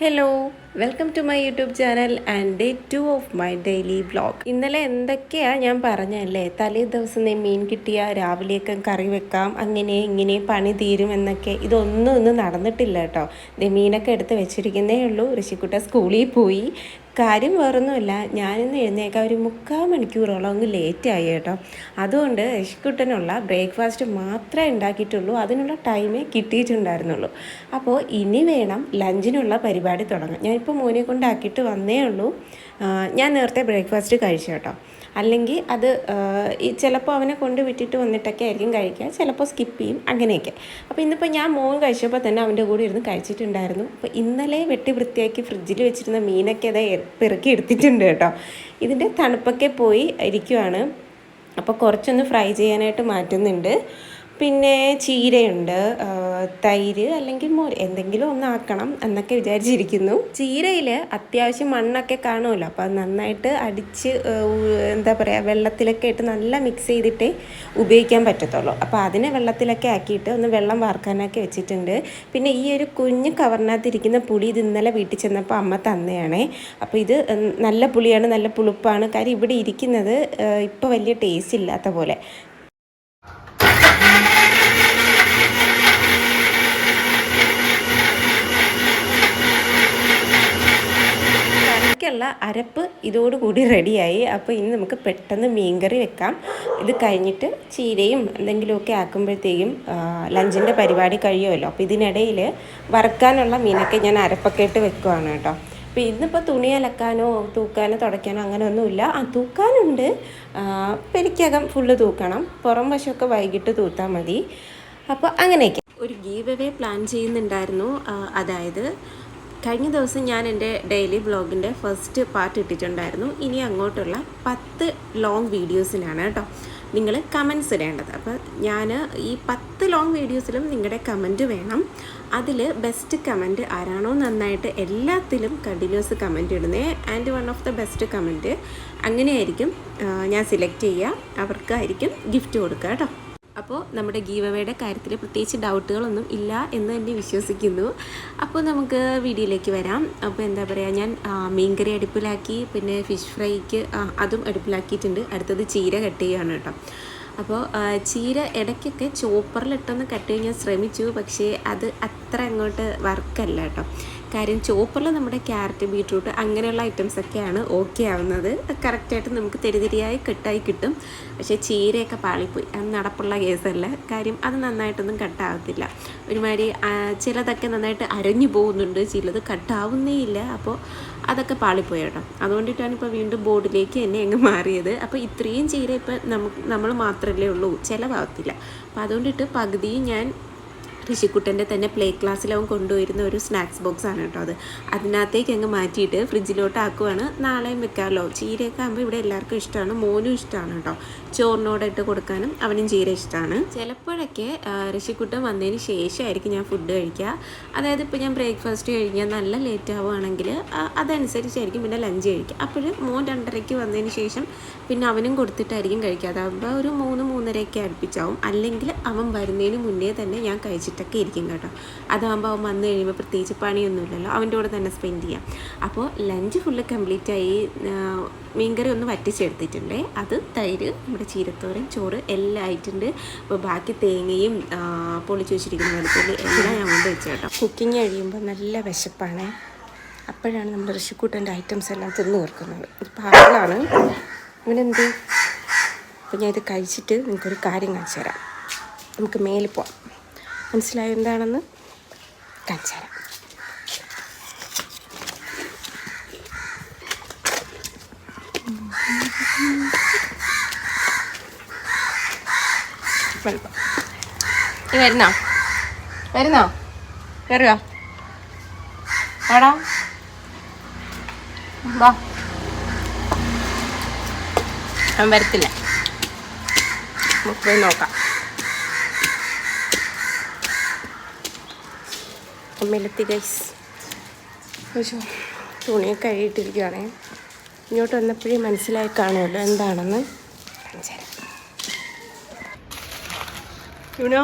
Hello welcome to my YouTube channel and day two of my daily vlog ഇന്നലെ എന്തൊക്കെയാണ് ഞാൻ പറഞ്ഞല്ലേ? തലേ ദിവസം നീ മീൻ കിട്ടിയ രാവിലെയൊക്കെ കറി വെക്കാം അങ്ങനെ ഇങ്ങനെ പണി തീരും എന്നൊക്കെ. ഇതൊന്നും ഒന്നും നടന്നിട്ടില്ല കേട്ടോ. ദേ മീനൊക്കെ എടുത്ത് വെച്ചിരിക്കുന്നേ ഉള്ളൂ. ഋഷിക്കുട്ട സ്കൂളിൽ പോയി. കാര്യം വേറൊന്നുമില്ല. ഞാനിന്ന് എഴുന്നേക്കാൻ ഒരു മുക്കാൽ മണിക്കൂറോളം അങ്ങ് ലേറ്റായി കേട്ടോ. അതുകൊണ്ട് ഋഷിക്കുട്ടനുള്ള ബ്രേക്ക്ഫാസ്റ്റ് മാത്രമേ ഉണ്ടാക്കിയിട്ടുള്ളൂ. അതിനുള്ള ടൈമേ കിട്ടിയിട്ടുണ്ടായിരുന്നുള്ളൂ. അപ്പോൾ ഇനി വേണം ലഞ്ചിനുള്ള പരിപാടി തുടങ്ങാം ഞാനിപ്പോൾ മോനെ കൊണ്ടാക്കിയിട്ട് വന്നേ ഉള്ളൂ. ഞാൻ നേരത്തെ ബ്രേക്ക്ഫാസ്റ്റ് കഴിച്ചു കേട്ടോ. അല്ലെങ്കിൽ അത് ഈ ചിലപ്പോൾ അവനെ കൊണ്ട് വിട്ടിട്ട് വന്നിട്ടൊക്കെ ആയിരിക്കും കഴിക്കുക ചിലപ്പോൾ സ്കിപ്പ് ചെയ്യും അങ്ങനെയൊക്കെ. അപ്പോൾ ഇന്നിപ്പോൾ ഞാൻ മോൻ കഴിച്ചപ്പോൾ തന്നെ അവന്റെ കൂടെ ഇരുന്ന് കഴിച്ചിട്ടുണ്ടായിരുന്നു. അപ്പോൾ ഇന്നലെ വെട്ടി വൃത്തിയാക്കി ഫ്രിഡ്ജിൽ വെച്ചിരുന്ന മീനൊക്കെ അതെ പെറുക്കി എടുത്തിട്ടുണ്ട് കേട്ടോ. ഇതിന്റെ തണുപ്പൊക്കെ പോയി ഇരിക്കുവാണ്. അപ്പോൾ കുറച്ചൊന്ന് ഫ്രൈ ചെയ്യാനായിട്ട് മാറ്റുന്നുണ്ട്. പിന്നെ ചീരയുണ്ട് തൈര് അല്ലെങ്കിൽ മോര് എന്തെങ്കിലും ഒന്ന് ആക്കണം എന്നൊക്കെ വിചാരിച്ചിരിക്കുന്നു. ചീരയിൽ അത്യാവശ്യം മണ്ണൊക്കെ കാണുമല്ലോ. അപ്പോൾ നന്നായിട്ട് അടിച്ച് എന്താ പറയുക വെള്ളത്തിലൊക്കെ ഇട്ട് നല്ല മിക്സ് ചെയ്തിട്ടേ ഉപയോഗിക്കാൻ പറ്റത്തുള്ളൂ. അപ്പോൾ അതിനെ വെള്ളത്തിലൊക്കെ ആക്കിയിട്ട് ഒന്ന് വെള്ളം വാർക്കാനൊക്കെ വെച്ചിട്ടുണ്ട്. പിന്നെ ഈ ഒരു കുഞ്ഞ് കവറിനകത്തിരിക്കുന്ന പുളി ഇത് ഇന്നലെ വീട്ടിൽ ചെന്നപ്പോൾ അമ്മ തന്നെയാണേ. അപ്പോൾ ഇത് നല്ല പുളിയാണ് നല്ല പുളിപ്പാണ്. കാര്യം ഇവിടെ ഇരിക്കുന്നത് ഇപ്പോൾ വലിയ ടേസ്റ്റ് ഇല്ലാത്ത പോലെ. കറിക്കുള്ള അരപ്പ് ഇതോടുകൂടി റെഡിയായി. അപ്പോൾ ഇനി നമുക്ക് പെട്ടെന്ന് മീൻകറി വെക്കാം. ഇത് കഴിഞ്ഞിട്ട് ചീരയും എന്തെങ്കിലുമൊക്കെ ആക്കുമ്പോഴത്തേക്കും ലഞ്ചിന്റെ പരിപാടി കഴിയുമല്ലോ. അപ്പോൾ ഇതിനിടയിൽ വറുക്കാനുള്ള മീനൊക്കെ ഞാൻ അരപ്പൊക്കെ ഇട്ട് വെക്കുവാണ് കേട്ടോ. അപ്പോൾ ഇന്നിപ്പോൾ തുണി അലക്കാനോ തൂക്കാനോ തുടയ്ക്കാനോ അങ്ങനെ ഒന്നുമില്ല ആ തൂക്കാനുണ്ട് പെരിക്കകം ഫുള്ള് തൂക്കണം. പുറം വശമൊക്കെ വൈകിട്ട് തൂത്താൽ മതി. അപ്പോൾ അങ്ങനെയൊക്കെ. ഒരു ഗീവ് അവേ പ്ലാൻ ചെയ്യുന്നുണ്ടായിരുന്നു. അതായത് കഴിഞ്ഞ ദിവസം ഞാൻ എന്റെ ഡെയിലി വ്ളോഗിന്റെ ഫസ്റ്റ് പാർട്ട് ഇട്ടിട്ടുണ്ടായിരുന്നു. ഇനി അങ്ങോട്ടുള്ള പത്ത് ലോങ് വീഡിയോസിനാണ് കേട്ടോ നിങ്ങൾ കമൻസ് ഇടേണ്ടത്. അപ്പോൾ ഞാൻ ഈ പത്ത് ലോങ് വീഡിയോസിലും നിങ്ങളുടെ കമന്റ് വേണം. അതിൽ ബെസ്റ്റ് കമന്റ് ആരാണോ നന്നായിട്ട് എല്ലാത്തിലും continues comment ഇടുന്നേ. And one of the best comment അങ്ങനെയായിരിക്കും ഞാൻ സെലക്ട് ചെയ്യുക. അവർക്കായിരിക്കും ഗിഫ്റ്റ് കൊടുക്കുക കേട്ടോ. അപ്പോൾ നമ്മുടെ ഗീവവയുടെ കാര്യത്തിൽ പ്രത്യേകിച്ച് ഡൗട്ടുകളൊന്നും ഇല്ല എന്ന് തന്നെ വിശ്വസിക്കുന്നു. അപ്പോൾ നമുക്ക് വീഡിയോയിലേക്ക് വരാം. അപ്പോൾ എന്താ പറയുക ഞാൻ മീൻകറി അടുപ്പിലാക്കി പിന്നെ ഫിഷ് ഫ്രൈക്ക് അതും അടുപ്പിലാക്കിയിട്ടുണ്ട്. അടുത്തത് ചീര കട്ട് ചെയ്യുകയാണ് കേട്ടോ. അപ്പോൾ ചീര ഇടയ്ക്കൊക്കെ ചോപ്പറിലിട്ടൊന്ന് കട്ട് ചെയ്യാൻ ശ്രമിച്ചു. പക്ഷേ അത് അത്ര അങ്ങോട്ട് വർക്കല്ല കേട്ടോ. കാര്യം ചോപ്പറിൽ നമ്മുടെ ക്യാരറ്റ് ബീട്രൂട്ട് അങ്ങനെയുള്ള ഐറ്റംസ് ഒക്കെയാണ് ഓക്കെ ആവുന്നത്. കറക്റ്റായിട്ട് നമുക്ക് തെരുതിരിയായി കട്ടായി കിട്ടും. പക്ഷേ ചീരയൊക്കെ പാളിപ്പോയി. അത് നടപ്പുള്ള കേസല്ല. കാര്യം അത് നന്നായിട്ടൊന്നും കട്ടാവത്തില്ല. ഒരുമാതിരി ചിലതൊക്കെ നന്നായിട്ട് അരഞ്ഞു പോകുന്നുണ്ട്. ചിലത് കട്ടാവുന്നേ ഇല്ല. അപ്പോൾ അതൊക്കെ പാളിപ്പോയി കേട്ടോ അതുകൊണ്ടിട്ടാണ് ഇപ്പോൾ വീണ്ടും ബോർഡിലേക്ക് തന്നെ അങ്ങ് മാറിയത്. അപ്പോൾ ഇത്രയും ചീര ഇപ്പം നമുക്ക് നമ്മൾ മാത്രമല്ലേ ഉള്ളൂ. ചിലവാകത്തില്ല അപ്പോൾ അതുകൊണ്ടിട്ട് പകുതിയും ഞാൻ ഋഷിക്കുട്ടന്റെ തന്നെ പ്ലേ ക്ലാസ്സിൽ അവൻ കൊണ്ടുവരുന്ന ഒരു സ്നാക്സ് ബോക്സ് ആണ് കേട്ടോ അത്. അതിനകത്തേക്ക് അങ്ങ് മാറ്റിയിട്ട് ഫ്രിഡ്ജിലോട്ട് ആക്കുവാണ് നാളെയും വെക്കാമല്ലോ ചീരയൊക്കെ ആകുമ്പോൾ ഇവിടെ എല്ലാവർക്കും ഇഷ്ടമാണ്. മോനും ഇഷ്ടമാണ് കേട്ടോ. ചോറിനോടിട്ട് കൊടുക്കാനും അവനും ചീര ഇഷ്ടമാണ്. ചിലപ്പോഴൊക്കെ ഋഷിക്കുട്ടൻ വന്നതിന് ശേഷമായിരിക്കും ഞാൻ ഫുഡ് കഴിക്കുക. അതായത് ഇപ്പോൾ ഞാൻ ബ്രേക്ക്ഫാസ്റ്റ് കഴിഞ്ഞാൽ നല്ല ലേറ്റ് ആവുകയാണെങ്കിൽ അതനുസരിച്ചായിരിക്കും പിന്നെ ലഞ്ച് കഴിക്കുക. അപ്പോൾ മോൻ രണ്ടരയ്ക്ക് വന്നതിന് ശേഷം പിന്നെ അവനും കൊടുത്തിട്ടായിരിക്കും കഴിക്കുക. അതാകുമ്പോൾ ഒരു മൂന്ന് മൂന്നരയൊക്കെ അടുപ്പിച്ചാവും. അല്ലെങ്കിൽ അവൻ വരുന്നതിന് മുന്നേ തന്നെ ഞാൻ കഴിച്ചിട്ടൊക്കെ ഇരിക്കും കേട്ടോ. അതാകുമ്പോൾ അവൻ വന്നു കഴിയുമ്പോൾ പ്രത്യേകിച്ച് പണിയൊന്നുമില്ലല്ലോ. അവന്റെ കൂടെ തന്നെ സ്പെൻഡ് ചെയ്യാം. അപ്പോൾ ലഞ്ച് ഫുള്ള് കംപ്ലീറ്റ് ആയി മീൻകറി ഒന്ന് വറ്റിച്ചെടുത്തിട്ടുണ്ട്. അത് തൈര് നമ്മുടെ ചീരത്തോരൻ ചോറ് എല്ലാം ആയിട്ടുണ്ട്. അപ്പോൾ ബാക്കി തേങ്ങയും പൊളിച്ച് വെച്ചിരിക്കുന്ന വെളുത്തുള്ളി എല്ലാം ഞാൻ കൊണ്ട് വെച്ചു കേട്ടോ. കുക്കിംഗ് കഴിയുമ്പോൾ നല്ല വിശപ്പാണ്. അപ്പോഴാണ് നമ്മുടെ ഋഷിക്കൂട്ടന്റെ ഐറ്റംസ് എല്ലാം തിന്നു തീർക്കുന്നത്. ഇപ്പോൾ ആളാണ് ഇവനെന്ത് അപ്പോൾ ഞാൻ ഇത് കഴിച്ചിട്ട് നിങ്ങൾക്കൊരു കാര്യം കാണിച്ചു തരാം. നമുക്ക് മേലെ പോവാം. മനസ്സിലായോ എന്താണെന്ന്? കാണിച്ചു തരാം വരുന്നോ? വരുന്നോ? കയറുക വാടാ. വാ. അവൻ വരത്തില്ല. നമുക്ക് പോയി നോക്കാം. അമ്മയിലെത്തി ഗൈസ് പക്ഷേ തുണിയൊക്കെ കഴുകിയിട്ടിരിക്കുകയാണേ ഇങ്ങോട്ട് വന്നപ്പോഴേ മനസ്സിലായി കാണുമല്ലോ എന്താണെന്ന്. കാണിച്ചു തരാം യുനോ?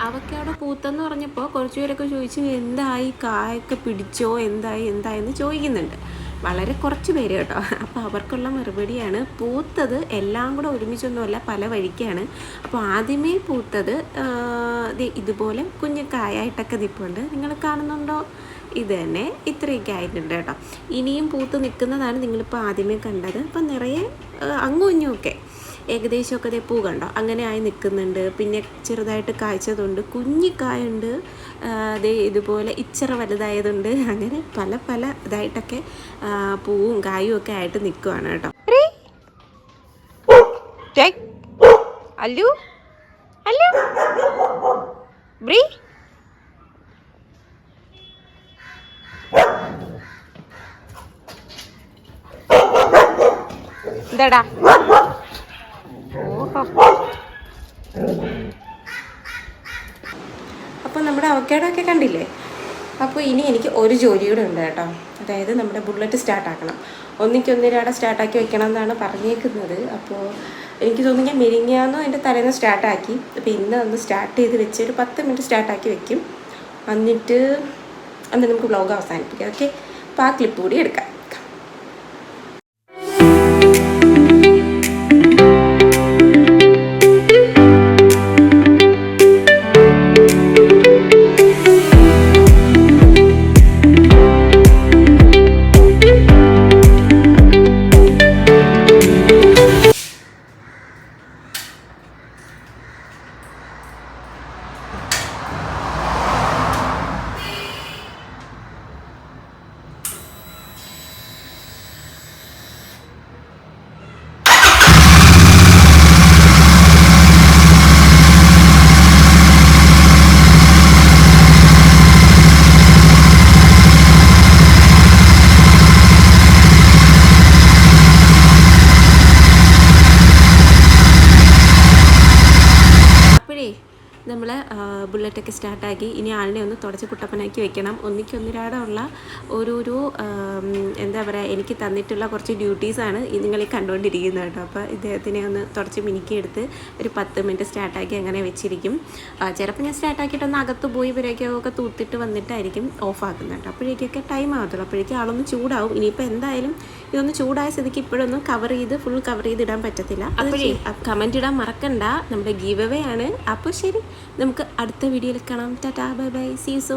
അവക്കാടോ അവിടെ പൂത്തെന്ന് പറഞ്ഞപ്പോൾ കുറച്ച് പേരൊക്കെ ചോദിച്ചു എന്തായി കായൊക്കെ പിടിച്ചോ? എന്തായി? എന്തായി? എന്ന് ചോദിക്കുന്നുണ്ട്. വളരെ കുറച്ച് പേര് കേട്ടോ. അപ്പോൾ അവർക്കുള്ള മറുപടിയാണ്. പൂത്തത് എല്ലാം കൂടെ ഒരുമിച്ചൊന്നുമല്ല പല വഴിക്കാണ്. അപ്പോൾ ആദ്യമേ പൂത്തത് ഇതുപോലെ കുഞ്ഞു കായായിട്ടൊക്കെ നിൽപ്പുണ്ട് നിങ്ങൾ കാണുന്നുണ്ടോ? ഇത് തന്നെ ഇത്രയൊക്കെ ആയിട്ടുണ്ട് കേട്ടോ. ഇനിയും പൂത്ത് നിൽക്കുന്നതാണ് നിങ്ങളിപ്പോൾ ആദ്യമേ കണ്ടത്. അപ്പം നിറയെ അങ്ങും ഇങ്ങും ഒക്കെ. ഏകദേശമൊക്കെ അതേ പൂ കണ്ടോ? അങ്ങനെ ആയി നിൽക്കുന്നുണ്ട്. പിന്നെ ചെറുതായിട്ട് കായ്ച്ചതുണ്ട്. കുഞ്ഞിക്കായുണ്ട് ദേ ഇതുപോലെ ഇച്ചിറ വലുതായതുണ്ട്. അങ്ങനെ പല പല ഇതായിട്ടൊക്കെ പൂവും കായും ഒക്കെ ആയിട്ട് നിൽക്കുവാണ് കേട്ടോ. അല്ലു. ബ്രീ. എന്താടാ? അപ്പോൾ നമ്മുടെ അവക്കേടൊക്കെ കണ്ടില്ലേ? അപ്പോൾ ഇനി എനിക്ക് ഒരു ജോലി കൂടെ ഉണ്ട് കേട്ടോ. അതായത് നമ്മുടെ ബുള്ളറ്റ് സ്റ്റാർട്ട് സ്റ്റാർട്ടാക്കണം ഒന്നിക്കൊന്നിരാടെ സ്റ്റാർട്ടാക്കി വെക്കണം എന്നാണ് പറഞ്ഞേക്കുന്നത്. അപ്പോൾ എനിക്ക് തോന്നുന്നു ഞാൻ മെരിങ്ങാന്നോ എന്റെ തലേന്ന് സ്റ്റാർട്ടാക്കി അപ്പോൾ ഇന്ന് ഒന്ന് സ്റ്റാർട്ട് ചെയ്ത് വെച്ച് ഒരു പത്ത് മിനിറ്റ് സ്റ്റാർട്ടാക്കി വെക്കും. എന്നിട്ട് അന്ന് നമുക്ക് വ്ളോഗ് അവസാനിപ്പിക്കാം. ഓക്കെ അപ്പോൾ ആ ക്ലിപ്പ് കൂടി എടുക്കാം. സ്റ്റാർട്ടാക്കി. ഇനി ആളിനെ ഒന്ന് തുടച്ച് കുട്ടപ്പനാക്കി വെക്കണം. ഒന്നിക്കൊന്നിരാടുള്ള ഓരോരോ ഒരു എന്താ പറയുക എനിക്ക് തന്നിട്ടുള്ള കുറച്ച് ഡ്യൂട്ടീസാണ് നിങ്ങൾ ഈ കണ്ടുകൊണ്ടിരിക്കുന്നത് കേട്ടോ. അപ്പോൾ ഇദ്ദേഹത്തിനെ ഒന്ന് തുടച്ച് മിനുക്കിയെടുത്ത് ഒരു പത്ത് മിനിറ്റ് സ്റ്റാർട്ടാക്കി അങ്ങനെ വെച്ചിരിക്കും. ചിലപ്പോൾ ഞാൻ സ്റ്റാർട്ടാക്കിയിട്ട് ഒന്ന് അകത്ത് പോയി ഇവരൊക്കെ തൂത്തിട്ട് വന്നിട്ടായിരിക്കും ഓഫ് ആക്കുന്നത് കേട്ടോ. അപ്പോഴേക്കൊക്കെ ടൈം ആകത്തുള്ളൂ. അപ്പോഴേക്കും ആളൊന്ന് ചൂടാവും. ഇനിയിപ്പോൾ എന്തായാലും ഇതൊന്ന് ചൂടായ സ്ഥിതിക്ക് ഇപ്പോഴൊന്നും കവർ ചെയ്ത് ഫുൾ കവർ ചെയ്ത് ഇടാൻ പറ്റത്തില്ല അപ്പോഴേ കമന്റ് ഇടാൻ മറക്കണ്ട. നമ്മുടെ ഗീവ് അവേ ആണ്. അപ്പോൾ ശരി. നമുക്ക് അടുത്ത വീഡിയോയിൽ കാണാം tata bye bye. See so